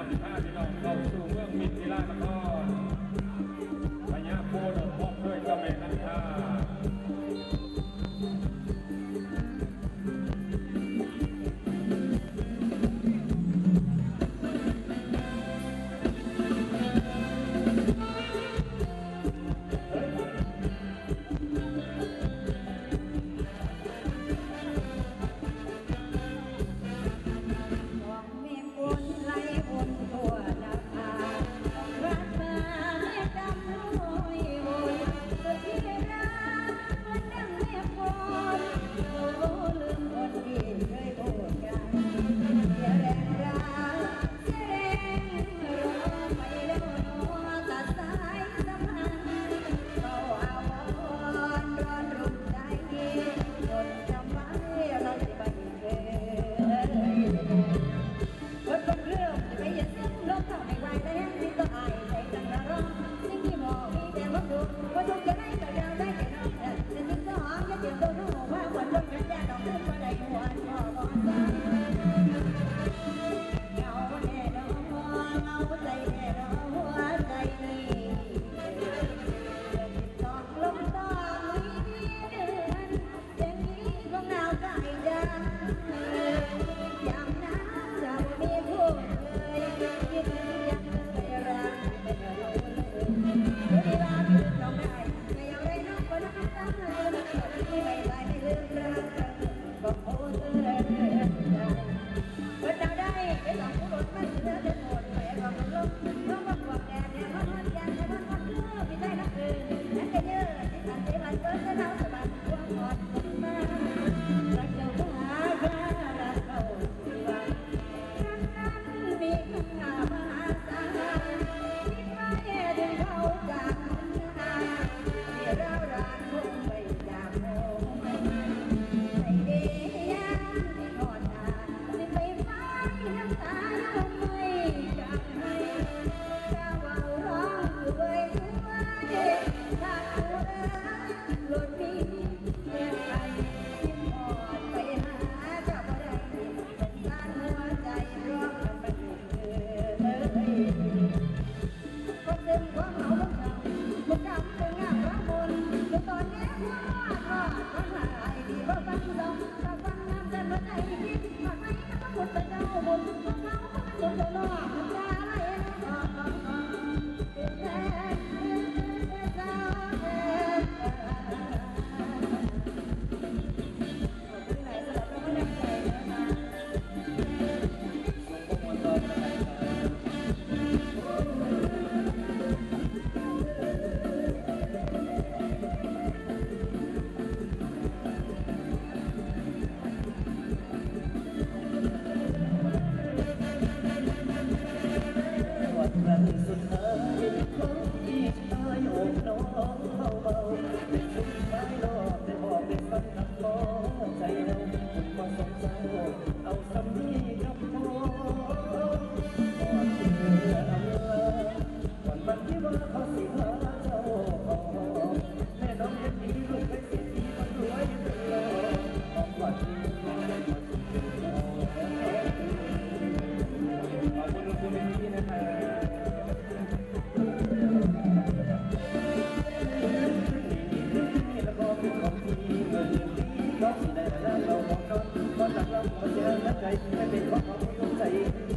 ครับท่าที่เราเข้าสู่เมืองมิถิลาแล้วก็ สุดเธอ aí, a gente vai ver qual foi.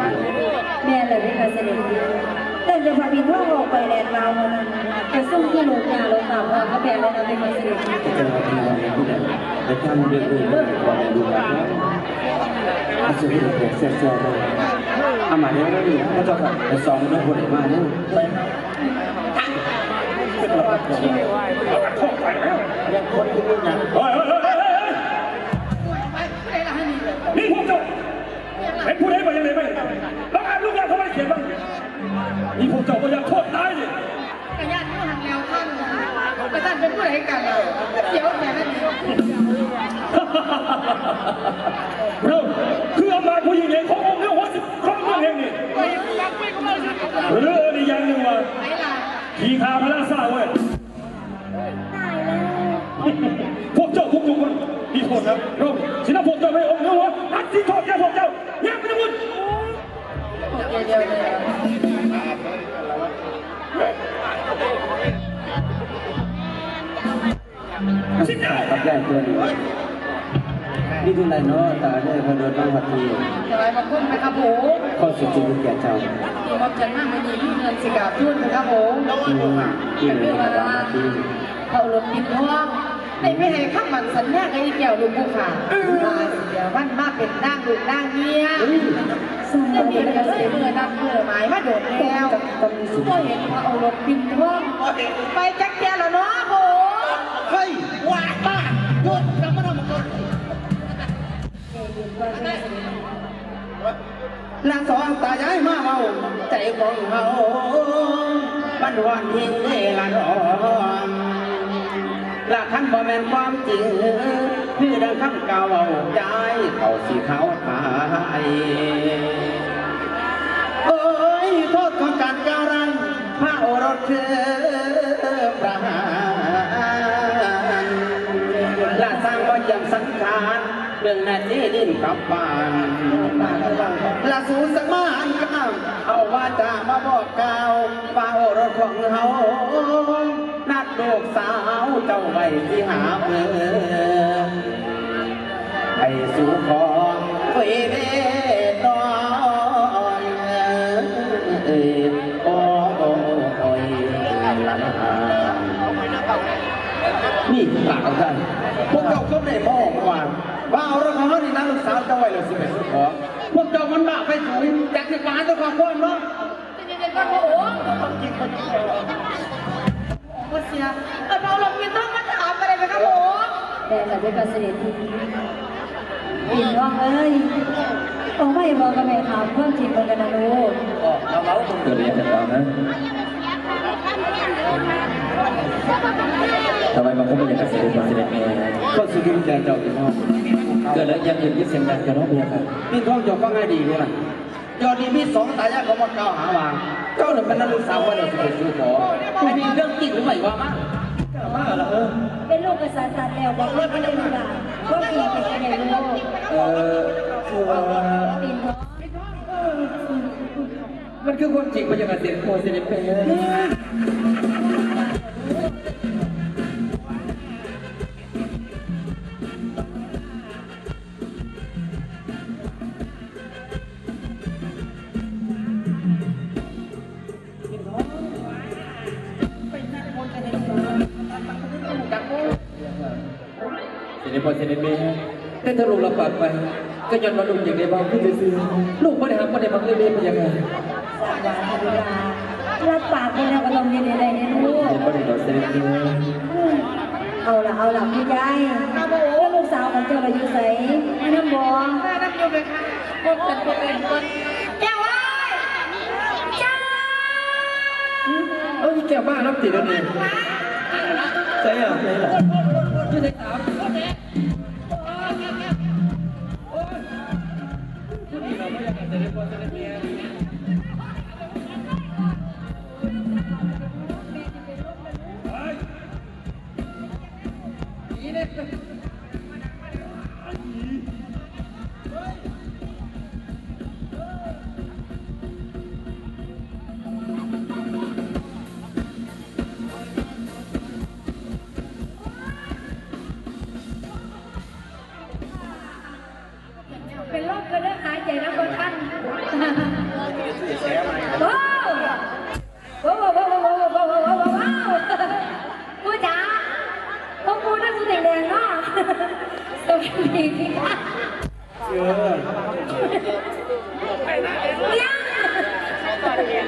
มันจะบอกเป็นยังไงแม่เลยเป็นกาสด็จแต่จะพาบินท่องออกไปแดนมาวันนั้นจะสู้ที่หลวงยาลงตาพ่อก็แปลแล้วนะเป็นการเสด็จะมาที่วันนี้นแต่ทำเรื่องอื่นไม่ก่อนดูกันะอาจจะเป็นเด็กเสียเสียเลยอามาเดี๋ยวนี่ก็จะแบบไปสองเรื่องคนมาเนี่ยเป็นระดับของยังคนที่ไม่ยังเฮ้ยเฮ้ยเฮ้ยเฮ้ยเฮ้ยนี่พวกเจ้า เป็นผู้ใดมาอย่างไงไหมแล้วอ่านลูกหลานเขาไม่เขียนบ้างนี่พวกเจ้าก็ยากโทษตายดิกระยานยูหันแล้วท่านแต่ท่านเป็นผู้ใดกันเดี๋ยวแต่นั่น ตัวนี้นี่คืออะไรเนาะตาเนี่ยพอโดนต้องพัดทีจะไปมาคุ้มไหมครับผมข้อสุดจริงแก่เจ้าที่มอบจันมากมันมีเงินสิกาทุ่นนะครับผมที่ที่หนึ่งในบางทีเขาลดปิดท้องไอ้ไม่ให้ข้ามันสัญญาไอ้แก้วลูกผู้ขามาเสียวันมาเป็นนางลูกนางเมียสร้างจะมีเป็นเงิกรนเสด็จเมื่อนับเมื่อหมายมาโดดแล้วก็เห็นว่าเอารถปิดทองไปจักแกแล้วเนาะ นางสองตายายมาเมาใจของเฮาบันวันเฮงเละนองละคันบ่แม่นความจริงคือดังคำเก่าใจเขาสีเขาทายเอ้ยโทษของการการันพระโอรสคือารเรื่องนาทีดิ้นกลับบ้านละสูสมานก้าวเอาว่าจะมาบอกกล่าวฟ้าโอรสของเฮานัดลูกสาวเจ้าไว้ที่หาเมืองให้สู่ของเวเดนอนเอ้ยโอ้โอ้โอ้ยละนานี่ปากกันพวกเราก็ได้มองว่า ว่าเอาเราของเขานี่นะลูกสาวเจ้าไว้เลยสิไปสู่ของพวกเจ้ามันบ้าไปสูงจากที่ฟ้าเจ้าของพ่อเนาะเย็นๆก่อนโอ้โหโอ้เสียเออเราลงมีต้องมาถามอะไรไหมครับผมแม่เลยเป็นการเสด็จปิ่นท่องเอ้ยต้องไม่บอกกับแม่ถามเพิ่มทีมกันนะลูกเราเมาตรงตัวเรียนแต่อนนั้น ทำไมมันก็ไม่อยากจะเสด็จมาเสด็จแม่ก็สุดแก่เจ้าพี่น้องเกิดแล้วยังเห็นยิ่งเสียงดังกันน้องเบียร์ครับพี่ท้องเจ้าฟังให้ดีด้วยนะยอดดีมีสองตายายเขามาเกล่าวหาว่าเจ้าเนี่ยเป็นนักลูกสาวว่าเราจะไปซื้อของไม่มีเรื่องจริงหรือไม่ว่ามามาเหรอเออเป็นลูกกษัตริย์ตัดแล้วบอกเลิกไม่ได้ลูกหลานก็ปีเป็นยังไงลูกเออคือว่าปิ่นท่องมันคือความจริงมันยังไงเสียงโคเสด็จแม่เถ้าลูกรับปากไป ก็ย้อนมาลูกอย่างในบ้านที่จะซื้อลูกไม่ได้หาไม่ได้บังเอิญเป็นยังไงสร้างบ้านเป็นการับปากคนแล้วก็ต้องยินดีได้เนี่ยลูกเห็นไม่ได้ดอเสด็จเอาละเอาละพี่ยายแล้วลูกสาวของเจ้าไปอยู่ใส่ให้น้ำบอมานับอยู่ไหมคะคนเป็นคนเป็นคนแก้วไว้จ้าเอ้ยแก้วบ้ารับติดแล้วนี่ใช่เหรอใช่เหรอยี่สิบสาม Ay.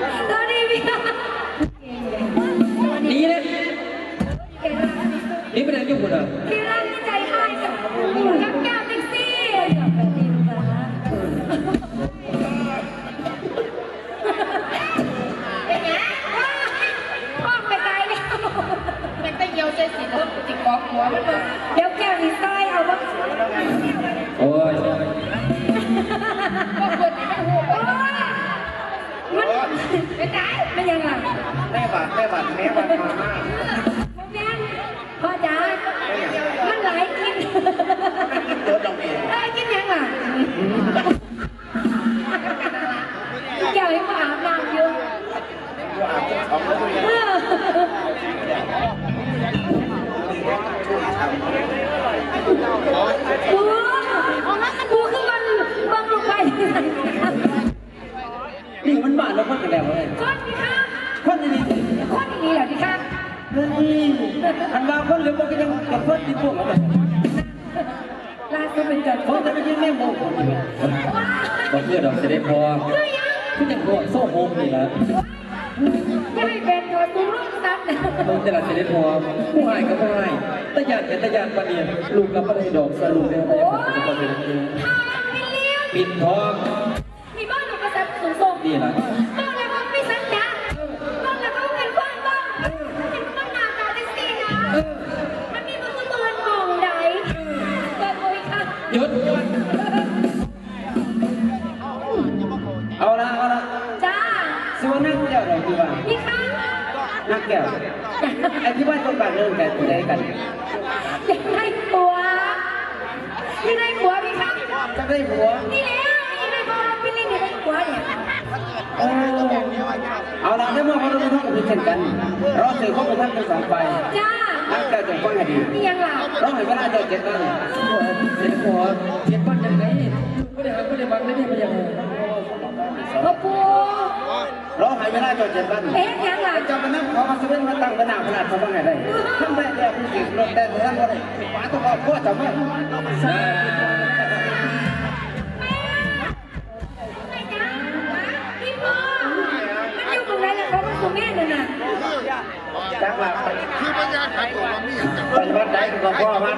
Thank you. นะมึงจะละจะได้พอผู้ให้ก็ผู้ให้ตะยานเป็นตะยานปะเนี่ยลูกกับปะเนี่ยดอกสรุปแล้วโอ้เนี่ยผมจะเป็นคนทางมิเลียนปิดทองมีบ้านอยู่ประจำสูงส่งนี่แหละบ้านแล้วก็มีสัญญาบ้านแล้วก็เป็นความบ้างเป็นบ้านนาตาดิสินะมันมีมันก็เมินมองใดเปิดโอยค่ะหยุดเอาละเอาละจ้าสิว่านั่งแก้วเราคือว่าพี่ค่ะนักแก้ว ไอ้ที่ว่าต้องการเรื่องกันได้กันอยากได้ผัวอยากได้ผัวพี่คะจะได้ผัวนี่แล้วนี่ได้ผัวพี่ลิงอยากได้ผัวเนี่ยเออเอาละได้เมื่อพอเราไม่ต้องกับเช่นกันเราสื่อข้อมูลทั้งสองฝ่ายจ้านักแก้วจะฟังให้ดีนี่ยังล่ะเราให้เวลาเจอเจ็ดวันเสร็จพอเทียบบ้านยังไง ไม่ได้ไม่ได้บังไม่ได้มายังไงพ่อปู่เราให้เวลาจอเจ็ดวันเอ๊ะยังล่ะเจ้ามานั่งขอมาสเวนมาตั้งขนาดขนาดเขาบ้าไงได้ทำได้แต่ผู้หญิงรถแต่ท่านบ่ได้หมาต้องเอาพ่อจะมาอ่าไม่จ้าพี่พ่อมันยู่ตรงไหนล่ะเขาต้องตรงแม่เลยน่ะจักหลักคือปัญญาขายตัวมีอย่างปฏิบัติได้กับพ่อมา